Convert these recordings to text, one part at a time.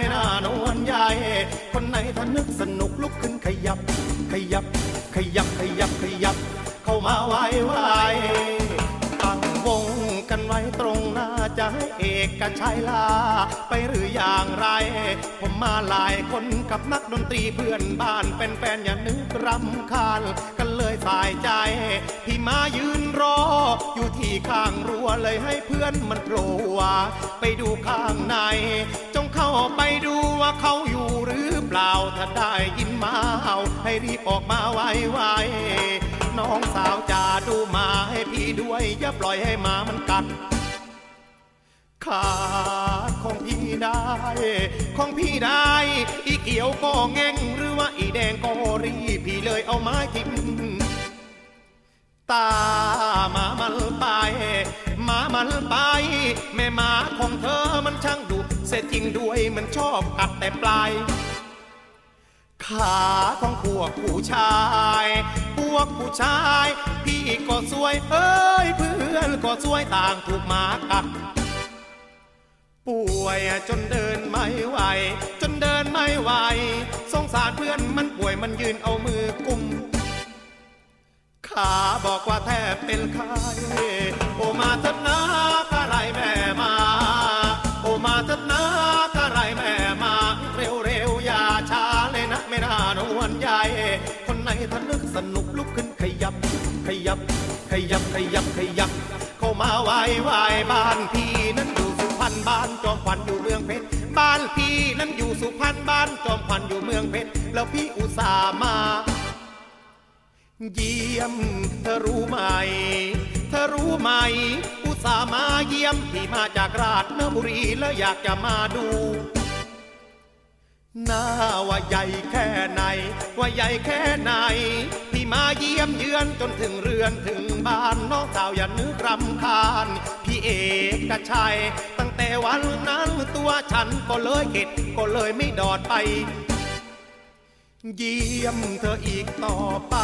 ไม่น่านวลใหญ่คนไหนถ้านึกสนุกลุกขึ้นขยับ ขยับ ขยับขยับขยับ เข้ามาไว้ไว้ตั้งวงกันไว้ตรงหน้าจะให้เอกชัยลา ไปหรืออย่างไร ผมมาหลายคนกับนักดนตรีเพื่อนบ้านเป็นแฟนอย่านึกรำคาญกันเลยสายใจ พี่มายืนรอ อยู่ที่ข้างรั้วเลยให้เพื่อนมันโผล่ว่าไปดูข้างใน เข้าไปดูว่าเขาอยู่หรือเปล่า ถ้าได้ยินมาเห่าให้รีบออกมาไวๆน้องสาวจะดูมาให้พี่ด้วยอย่าปล่อยให้หมามันกัด ขาดของพี่ได้ ของพี่ได้ อีเขียวก็แง่งหรือว่าอีแดงก็รีพี่เลยเอาไม้ทิ่มตาหมามันไปหมามันไป แม่หมาของเธอมันช่างดุ เสียจริงด้วยมันชอบกัดแต่ปลาย ขาของพวกผู้ชาย พวกผู้ชาย พี่ก็สวยเอ้ยเพื่อนก็สวยต่างถูกหมากัดป่วยจนเดินไม่ไหว จนเดินไม่ไหว สงสารเพื่อนมันป่วยมันยืนเอามือกุม ขาบอกว่าแทบเป็นไข้โอมาเถิดนะ ถ้านึกสนุกลุกขึ้นขยับ ขยับ ขยับขยับขยับ เข้ามาไหว้ไหว้บ้านพี่นั้นอยู่สุพรรณบ้านจอมขวัญอยู่เมืองเพชรบ้านพี่นั้นอยู่สุพรรณบ้านจอมขวัญอยู่เมืองเพชรแล้วพี่อุตส่าห์มาเยี่ยมเธอรู้ไหม เธอรู้ไหม อุตส่าห์มาเยี่ยมพี่มาจากราชบุรีแล้วอยากจะมาดู หน้าว่าใหญ่แค่ไหน ว่าใหญ่แค่ไหนพี่มาเยี่ยมเยือนจนถึงเรือนถึงบ้านน้องสาวอย่านึกรำคาญ พี่เอกกชัย ตั้งแต่วันนั้นตัวฉันก็เลยเข็ดก็เลยไม่ดอดไป เยี่ยมเธออีกต่อไป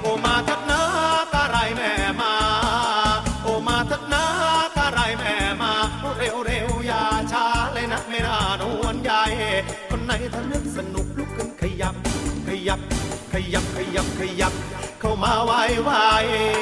โอมาทัดนะ คนไหนถ้านึกสนุกลุกขึ้นขยับ ขยับ ขยับ ขยับ ขยับ เข้ามาไวไวๆโอมาเถ